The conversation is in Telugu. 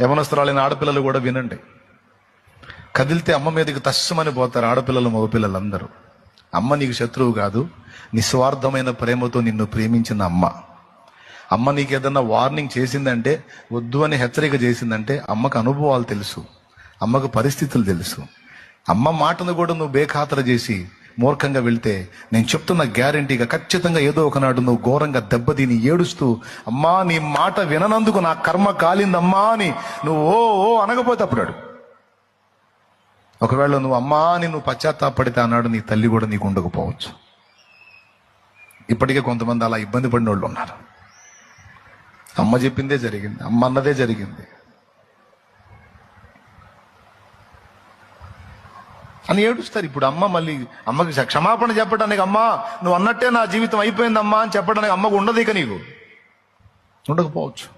యవనస్తురాలైన ఆడపిల్లలు కూడా వినండి. కదిలితే అమ్మ మీదకి తస్సమని పోతారు ఆడపిల్లలు మగపిల్లలు అందరూ అమ్మ నీకు శత్రువు కాదు నిస్వార్థమైన ప్రేమతో నిన్ను ప్రేమించిన అమ్మ. అమ్మ నీకు ఏదన్నా వార్నింగ్ చేసిందంటే వద్దు అని హెచ్చరిక చేసిందంటే అమ్మకు అనుభవాలు తెలుసు అమ్మకు పరిస్థితులు తెలుసు. అమ్మ మాటను కూడా నువ్వు బేఖాతర చేసి మూర్ఖంగా వెళ్తే నేను చెప్తున్న గ్యారంటీగా ఖచ్చితంగా ఏదో ఒకనాడు నువ్వు ఘోరంగా దెబ్బతిని ఏడుస్తూ అమ్మా నీ మాట విననందుకు నా కర్మ కాలిందమ్మా అని నువ్వు ఓ ఓ అనకపోతే అప్పుడాడు ఒకవేళ నువ్వు అమ్మా అని నువ్వు పశ్చాత్తాపడితే అన్నాడు నీ తల్లి కూడా నీకు ఉండకపోవచ్చు. ఇప్పటికే కొంతమంది అలా ఇబ్బంది పడిన వాళ్ళు ఉన్నారు. అమ్మ చెప్పిందే జరిగింది అమ్మ అన్నదే జరిగింది. అని ఏడుస్తారు. ఇప్పుడు అమ్మ మళ్ళీ అమ్మకి క్షమాపణ చెప్పడానికి అమ్మా నువ్వు అన్నట్టే నా జీవితం అయిపోయిందమ్మా అని చెప్పడానికి అమ్మకు ఉండదు ఇక నీకు. ఉండకపోవచ్చు.